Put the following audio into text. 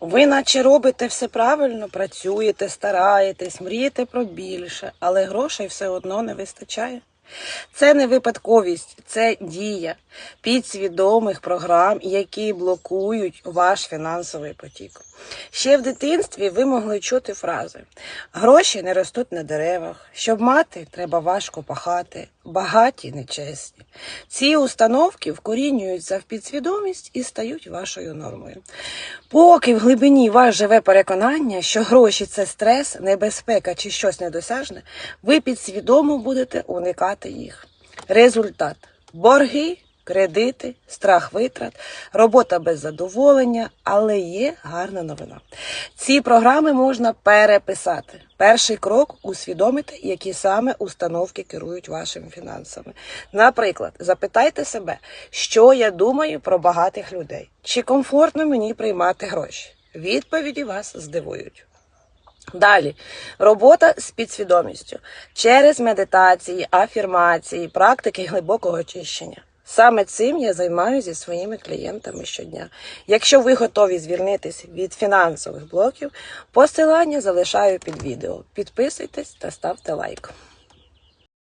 Ви наче робите все правильно, працюєте, стараєтесь, мрієте про більше, але грошей все одно не вистачає. Це не випадковість, це дія підсвідомих програм, які блокують ваш фінансовий потік. Ще в дитинстві ви могли чути фрази: гроші не ростуть на деревах, щоб мати, треба важко пахати, багаті нечесні. Ці установки вкорінюються в підсвідомість і стають вашою нормою. Поки в глибині вас живе переконання, що гроші це стрес, небезпека чи щось недосяжне, ви підсвідомо будете уникати їх. Результат борги, кредити, страх витрат, робота без задоволення, але є гарна новина. Ці програми можна переписати. Перший крок усвідомити, які саме установки керують вашими фінансами. Наприклад, запитайте себе, що я думаю про багатих людей, чи комфортно мені приймати гроші. Відповіді вас здивують. Далі робота з підсвідомістю через медитації, афірмації, практики глибокого очищення. Саме цим я займаюся зі своїми клієнтами щодня. Якщо ви готові звільнитись від фінансових блоків, посилання залишаю під відео. Підписуйтесь та ставте лайк.